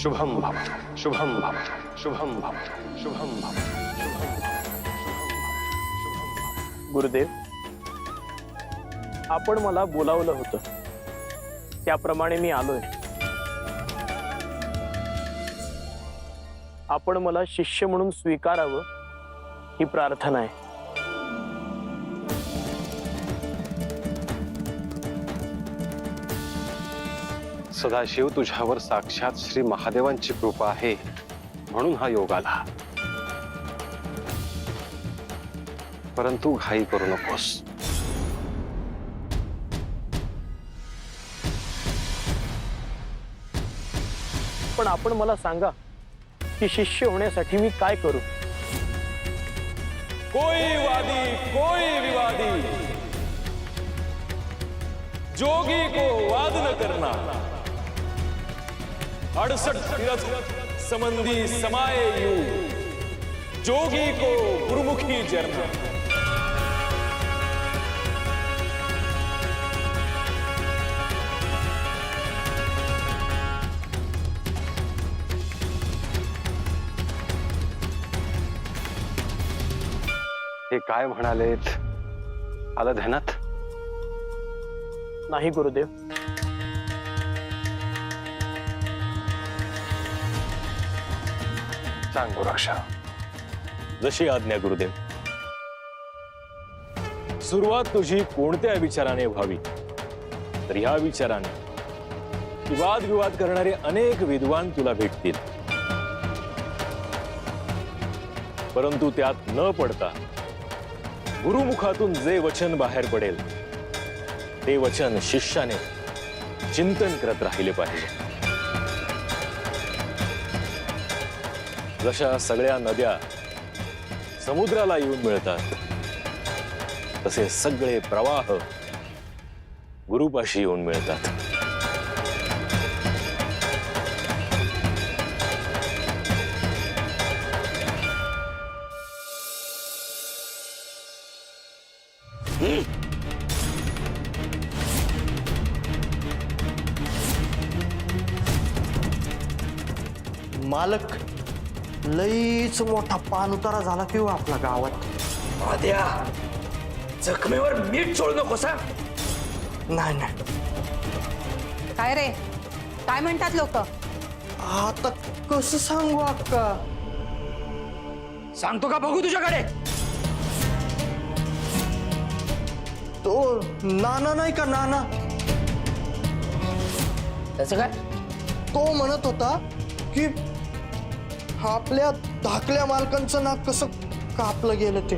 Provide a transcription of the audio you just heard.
शुभम भवतु शुभम भवतु शुभम भवतु शुभम भवतु गुरुदेव, आपण मला बोलावलं होतं. त्याप्रमाणे मी आलोय. आपण मला शिष्य म्हणून स्वीकारावं ही प्रार्थना आहे. सदाशिव तुझ्यावर साक्षात श्री महादेवांची कृपा आहे. म्हणून हा योग आला. परंतु घाई करू नकोस. पण आपण मला सांगा की शिष्य होण्यासाठी मी काय करू? कोई वादी कोई विवादी. जोगी को वाद न करना. अड़सठ तीरथ समंदी समाये यू। जोगी को गुरुमुखी जरना हे काय म्हणालेत? आलं ध्यानात? नाही गुरुदेव. सांग गोरक्षा जशी आज्ञा गुरुदेव सुरुवात तुझी कोणत्या विचाराने व्हावी तर ह्या विचाराने वादविवाद करणारे अनेक विद्वान तुला भेटतील परंतु त्यात न पडता गुरुमुखातून जे वचन बाहेर पडेल ते वचन शिष्याने चिंतन करत राहिले पाहिजे जशा सगळ्या नद्या समुद्राला येऊन तसे सगळे प्रवाह गुरुपाशी मिळतात. मालक लईच मोठा पान उतारा झाला की हो आपल्या गावात. आद्या जखमेवर मीठ सोडू नकोस हा नाही नाही. काय रे? काय म्हणतात लोक? आता कसं सांगू अक्का? सांगतो का बघू तुझ्याकडे? तो नाना नाही का नाना? त्याचं काय? तो म्हणत होता की आपल्या धाकल्या मालकांचं नाक कसं कापलं गेलं ते?